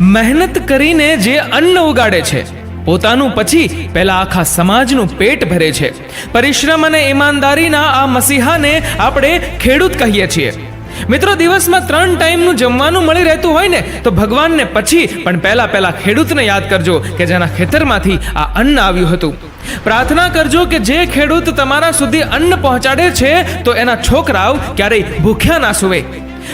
મહેનત કરીને જે અન્ન ઉગાડે છે, પોતાનું પછી પહેલા આખા સમાજનું પેટ ભરે છે. પરિશ્રમ અને ઈમાનદારીના આ મસીહાને આપણે ખેડૂત કહીએ છીએ. મિત્રો, દિવસમાં ત્રણ ટાઈમનું જમવાનું મળી રહેતું હોય ને, તો ભગવાનને પછી, પણ પહેલા પહેલા ખેડૂતને યાદ કરજો કે જેના ખેતરમાંથી આ અન્ન આવ્યું હતું. પ્રાર્થના કરજો કે જે ખેડૂત તમારા સુધી અન્ન પહોંચાડે છે, તો એના છોકરાઓ ક્યારેય ભૂખ્યા ના સુવે.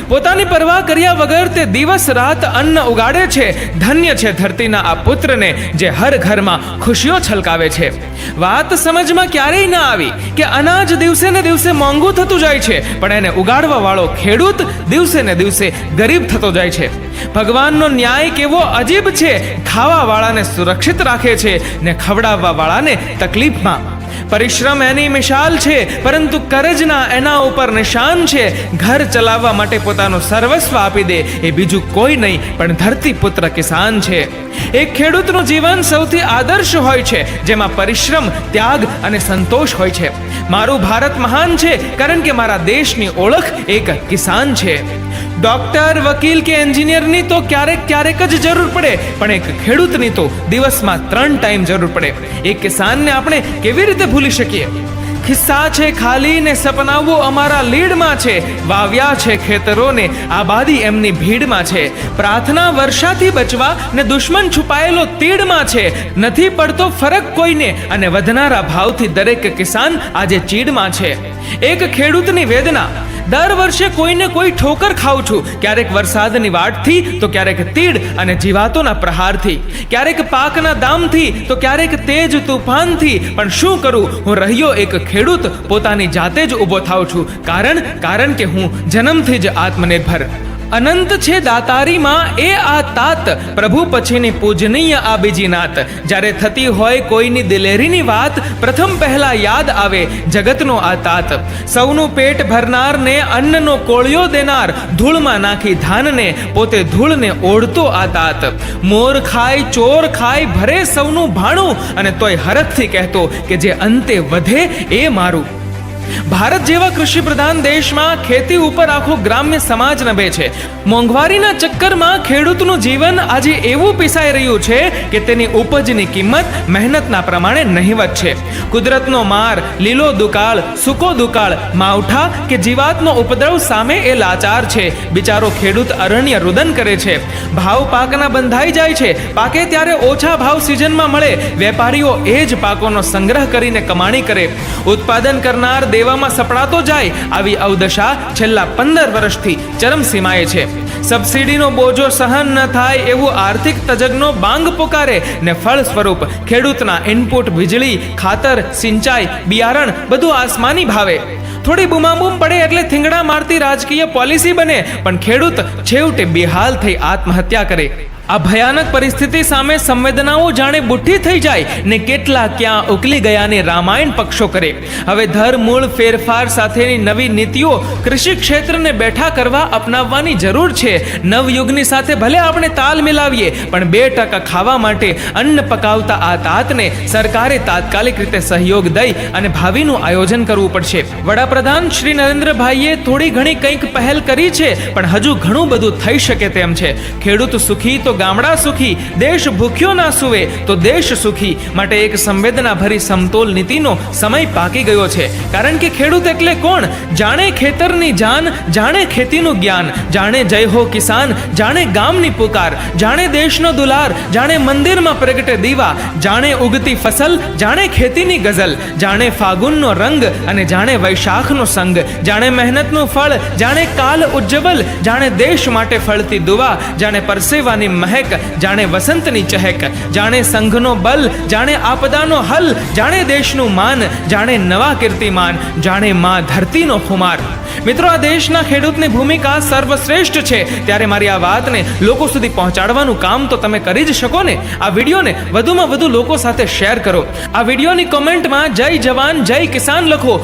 પોતાની પરવા કર્યા વગર તે દિવસ રાત અન્ન ઉગાડે છે. ધન્ય છે ધરતીના આ પુત્રને જે હર ઘરમાં ખુશીઓ છલકાવે છે. વાત સમજમાં ક્યારેય ના આવી કે અનાજ દિવસે ને દિવસે મોંઘું થતું જાય છે, પણ એને ઉગાડવા વાળો ખેડૂત દિવસે ને દિવસે ગરીબ થતો જાય છે. ભગવાનનો ન્યાય કેવો અજીબ છે ખાવા વાળાને સુરક્ષિત રાખે છે ને ખવડાવવા વાળાને તકલીફમાં પરિશ્રમ એની મિશાલ છે, પરંતુ કરજના એના ઉપર નિશાન છે. ઘર ચલાવવા માટે પોતાનું સર્વસ્વ આપી દે, એ બીજું કોઈ નહીં, પણ ધરતી પુત્ર કિસાન છે. એક ખેડૂતનું જીવન સૌથી આદર્શ હોય છે, જેમાં પરિશ્રમ, ત્યાગ અને સંતોષ હોય છે. મારું ભારત મહાન છે, કારણ કે મારા દેશની ઓળખ એક કિસાન છે. ડોક્ટર, વકીલ કે એન્જિનિયરની તો ક્યારેક ક્યારેક જ જરૂર પડે, પણ એક ખેડૂતની તો દિવસમાં ત્રણ ટાઈમ જરૂર પડે. એક કિસાનને આપણે કેવી રીતે ભૂલી શકીએ? ખિસ્સા છે ખાલી ને સપનાઓ અમારા લીડમાં છે, વાવ્યા છે ખેતરોને, આબાદી એમની ભીડમાં છે. પ્રાર્થના વર્ષાથી બચવા ને દુશ્મન છુપાયેલો તીડમાં છે. નથી પડતો ફરક કોઈને અને વધનારા ભાવથી દરેક કિસાન આજે ચીડમાં છે. એક ખેડૂતની વેદના દર વર્ષે કોઈને કોઈ ઠોકર ખાઉં છું. ક્યારેક વરસાદની વાટથી, તો ક્યારેક તીડ અને જીવાતોના પ્રહારથી. ક્યારેક પાકના દામથી, તો ક્યારેક તેજ તુફાનથી. પણ શું કરું? હું રહ્યો એક ખેડૂત, પોતાની જાતે જ ઊભો થાઉં છું. કારણ કારણ કે હું જન્મથી જ આત્મનિર્ભર. અનંત છે દાતારીમાં, એ આ તાત. પ્રભુ પછીની પૂજનીય આ બીજી નાત. જ્યારે થતી હોય કોઈની દિલેરીની વાત, પ્રથમ પહેલા યાદ આવે જગતનો આ તાત. સૌનું પેટ ભરનારને અન્નનો કોળિયો દેનાર, ધૂળમાં નાખી ધાનને, પોતે ધૂળને ઓઢતો આ તાત. મોર ખાય, ચોર ખાય, ભરે સૌનું ભાણું, અને તોય હરખથી કહેતો કે જે અંતે વધે એ મારું. ભારત જેવા કૃષિ પ્રધાન દેશમાં ખેતી ઉપર આખો ગ્રામ્ય સમાજ નભે છે. મોંઘવારીના ચક્કરમાં ખેડૂતનું જીવન આજે એવું પીસાઈ રહ્યું છે કે તેની ઉપજની કિંમત મહેનતના પ્રમાણે નહીવત છે કુદરતનો માર, લીલો દુકાળ, સૂકો દુકાળ, માવઠા કે જીવાતનો ઉપદ્રવ સામે એ લાચાર છે. બિચારો ખેડૂત અરણ્ય રુદન કરે છે. ભાવ પાકના બંધાઈ જાય છે. પાકે ત્યારે ઓછા ભાવ સિઝનમાં મળે. વેપારીઓ એ જ પાકોનો સંગ્રહ કરીને કમાણી કરે. ઉત્પાદન કરનાર દેવામાં સપડાતો જાય આવી અવદશા છેલ્લા પંદર વર્ષથી ચરમસીમાએ છે. સબસિડીનો બોજો સહન ન થાય એવું આર્થિક તજજ્ઞો બાંગ પોકારે ને ફળ સ્વરૂપ ખેડૂતના ઇનપુટ વીજળી, ખાતર, સિંચાઈ, બિયારણ બધું આસમાની ભાવે. થોડી બુમાબુમ પડે એટલે થીંગડા મારતી રાજકીય પોલિસી બને, પણ ખેડૂત છેવટે બેહાલ થઈ આત્મહત્યા કરે. આ ભયાનક પરિસ્થિતિ સામે સંવેદનાઓ જાણે બુઠ્ઠી થઈ જાય ને કેટલા ક્યાં ઉકલી ગયાને રામાયણ પક્ષો કરે. હવે ધર, મૂળ, ફેરફાર સાથેની નવી નીતિઓ કૃષિ ક્ષેત્રને બેઠા કરવા અપનાવવાની જરૂર છે. નવયુગની સાથે ભલે આપણે તાલ મિલાવીએ, પણ બે ટકા ખાવા માટે અન્ન પકાવતા આ તાતને સરકારે તાત્કાલિક રીતે સહયોગ દઈ અને ભાવિનું આયોજન કરવું પડશે. વડાપ્રધાન શ્રી નરેન્દ્રભાઈએ થોડી ઘણી કંઈક પહેલ કરી છે, પણ હજુ ઘણું બધું થઈ શકે તેમ છે. ખેડૂત સુખી તો ગામડા સુખી, દેશ ભૂખ્યો ના સુવે, તો દેશ સુખી. માટે એક સંવેદના ભરી સમતોલ નીતિનો સમય પાકી ગયો છે. કારણ કે ખેડૂત એટલે કોણ? જાણે ખેતરની જાન, જાણે ખેતીનું જ્ઞાન, જાણે જય હો કિસાન, જાણે ગામની પુકાર, જાણે દેશનો દુલાર, જાણે મંદિરમાં પ્રગટે દીવા, જાણે ઉગતી ફસલ, જાણે ખેતીની ગઝલ, જાણે ફાગુનનો રંગ અને જાણે વૈશાખનો સંગ, જાણે મહેનતનું ફળ, જાણે કાલ ઉજ્જવલ, જાણે દેશ માટે ફળતી દુવા, જાણે પરસેવાની મહેક, જાણે વસંતની ચહેક, જાણે સંઘનો બલ, જાણે આપદાનો હલ, જાણે દેશનું માન, જાણે નવા કીર્તિમાન, જાણે માં ધરતીનો ખુમાર. મિત્રો, આ દેશના ખેડૂતની ભૂમિકા સર્વશ્રેષ્ઠ છે. ત્યારે મારી આ વાતને લોકો સુધી પહોંચાડવાનું કામ તો તમે કરી જ શકો ને. આ વિડીયોને વધુમાં વધુ લોકો સાથે શેર કરો. આ વિડીયોની કોમેન્ટમાં જય જવાન, જય કિસાન લખો.